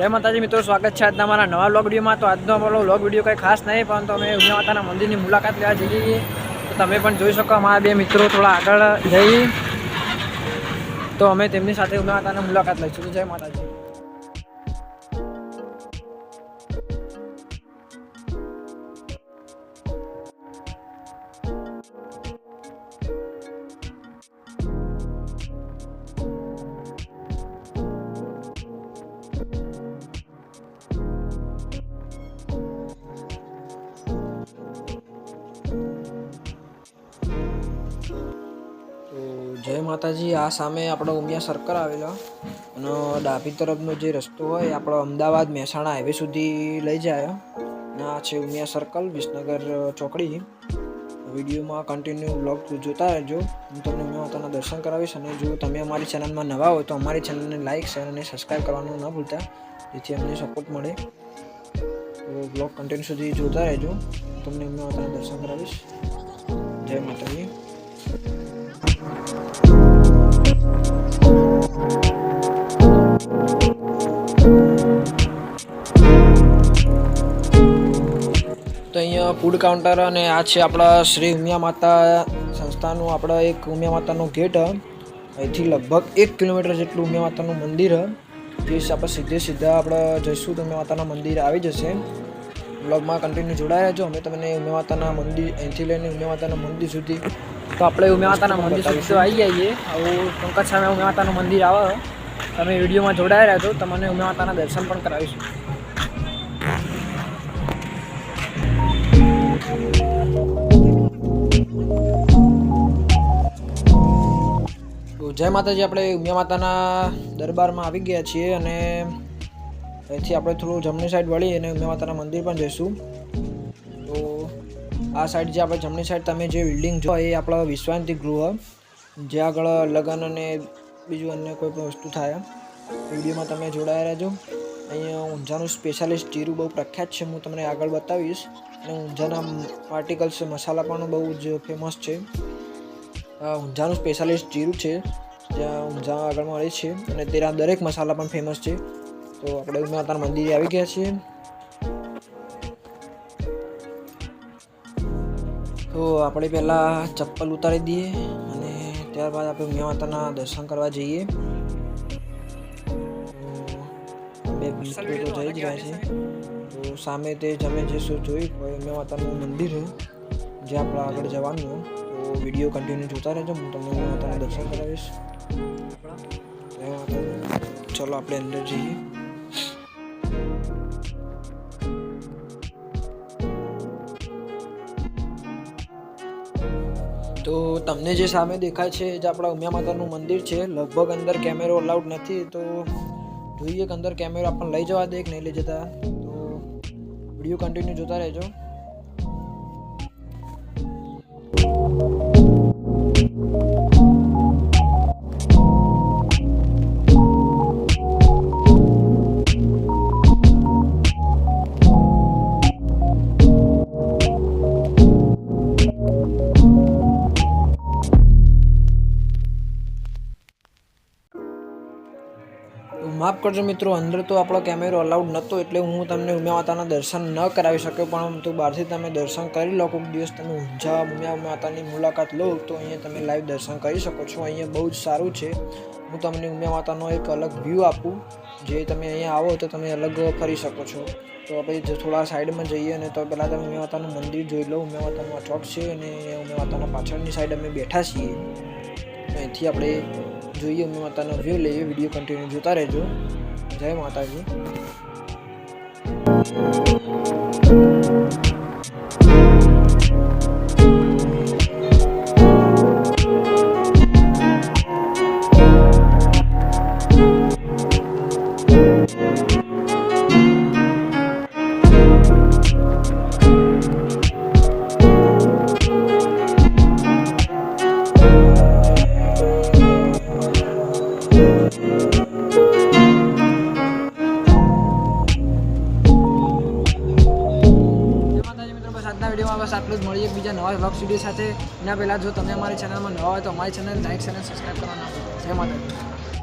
જય માતાજી મિત્રો, સ્વાગત છે આજના મારા નવા લોગ વિડીયોમાં. તો આજનો અમારો લોગ વીડિયો કંઈ ખાસ નહીં, પરંતુ અમે ઉમિયા માતાના મંદિરની મુલાકાત લેવા જઈએ તો તમે પણ જોઈ શકો, અમારા બે મિત્રો થોડા આગળ જઈ. તો અમે તેમની સાથે ઉમિયા માતાની મુલાકાત લઈશું. જય માતાજી. જય માતાજી. આ સામે આપણો ઉમિયા સર્કલ આવેલો. અને ડાબી તરફનો જે રસ્તો હોય આપણો અમદાવાદ મહેસાણા હાઈવે સુધી લઈ જાય. અને આ છે ઉમિયા સર્કલ વિસનગર ચોકડી. વિડીયોમાં કન્ટિન્યુ બ્લોગ જોતા રહેજો. હું તમને ઉમિયા માતાના દર્શન કરાવીશ અને જો તમે અમારી ચેનલમાં નવા હોય તો અમારી ચેનલને લાઇક શેર અને સબસ્ક્રાઈબ કરવાનું ન ભૂલતા. જેથી અમને સપોર્ટ મળે. તો બ્લોગ કન્ટિન્યુ સુધી જોતા રહેજો. તમને મેં માતાના દર્શન કરાવીશ. જય માતાજી. તો અહીંયા ફૂડ કાઉન્ટર અને આ છે આપણા શ્રી ઉમિયા માતા સંસ્થાનું આપણા એક ઉમિયા માતાનો ગેટ. અહીંથી લગભગ એક કિલોમીટર જેટલું ઉમિયા માતાનું મંદિર. જે આપણે સીધે સીધા આપણે જઈશું તો ઉમિયા માતાના મંદિર આવી જશે બ્લોગમાં કન્ટિન્યુ જોડાયા રહેજો અમે તમને ઉમિયા માતાના મંદિર અહીંથી લઈને ઉમિયા માતાના મંદિર સુધી તો આપણે ઉમિયા માતાના મંદિર સુધી આવી જઈએ આવું ટૂંક સામે ઉમિયા માતાનું મંદિર આવે. તમે વિડીયોમાં જોડાયેલા છો તમને ઉમિયા માતાના દર્શન પણ કરાવીશું. જય માતાજી, આપણે ઉમિયા માતાના દરબારમાં આવી ગયા છીએ અને અહીંથી આપણે થોડું જમણી સાઈડ વળી અને ઉમિયા માતાના મંદિર પણ જઈશું. આ સાઈડ જે આપણે જમણી સાઈડ તમે જે બિલ્ડિંગ જો, એ આપણા વિશ્રાંતિ ગૃહ, જ્યાં આગળ લગ્ન અને બીજું અન્ય કોઈ પણ વસ્તુ થાય. વિડીયોમાં તમે જોડાયા રહેજો. અહીંયા ઊંઝાનું સ્પેશિયાલિસ્ટ જીરું બહુ પ્રખ્યાત છે, હું તમને આગળ બતાવીશ. અને ઊંઝાના આર્ટિકલ્સ મસાલા પણ બહુ જ ફેમસ છે. ઊંઝાનું સ્પેશિયાલિસ્ટ જીરું છે, જ્યાં ઊંઝા આગળ મળે છે. અને તેના દરેક મસાલા પણ ફેમસ છે. તો આપણે માતાના મંદિરે આવી ગયા છીએ. તો આપણે પહેલાં ચપ્પલ ઉતારી દઈએ અને ત્યારબાદ આપણે ઉમિયા માતાના દર્શન કરવા જઈએ બે મિત્રો તો જઈ જ રહ્યા છે તો સામે તે જમે જઈશું જોઈ ઉમિયા માતાનું મંદિર જ્યાં આપણે આગળ જવાનું. તો વીડિયો કન્ટિન્યુ જોતા રહેજો હું તમને ઉમિયા માતાના દર્શન કરાવીશ જય. ચલો આપણે અંદર જઈએ તો તમને જે સામે દેખાય છે જે આપણા ઉમિયા માતાનું મંદિર છે. લગભગ અંદર કેમેરો અલાઉડ નથી, તો જોઈએ કે અંદર કેમેરો આપણને લઈ જવા દે કે નહીં લઈ જતા. તો વીડિયો કન્ટિન્યુ જોતા રહેજો. તો માફ કરજો મિત્રો, અંદર તો આપણો કેમેરો અલાઉડ નહોતો એટલે હું તમને ઉમિયા માતાના દર્શન ન કરાવી શક્યો, પણ તો બહારથી તમે દર્શન કરી લો, કોઈક દિવસ તમે ઊંઝા ઉમિયા માતાની મુલાકાત લો, તો અહીંયા તમે લાઈવ દર્શન કરી શકો છો. અહીંયા બહુ જ સારું છે. હું તમને ઉમિયા માતાનો એક અલગ વ્યૂ આપું. જે તમે અહીંયા આવો તો તમે અલગ ફરી શકો છો. તો આપણે જે થોડા સાઈડમાં જઈએ અને તો પહેલાં તમે ઉમિયા માતાનું મંદિર જોઈ લો. ઉમિયા માતાનું આ ચોક છે અને ઉમિયા માતાના પાછળની સાઈડ અમે બેઠા છીએ. અહીંથી આપણે જોઈએ અમે માતાનો વ્યૂ લઈએ વીડિયો કન્ટિન્યુ જોતા રહેજો. જય માતાજી. આજના વિડીયોમાં બસ આટલું જ. મળીએ બીજા નવા વ્લોગ વીડિયો સાથે. એના પહેલાં જો તમે અમારી ચેનલમાં નવા હોય તો અમારી ચેનલ લાઈક અને સબસ્ક્રાઈબ કરવાના જય માતાજી.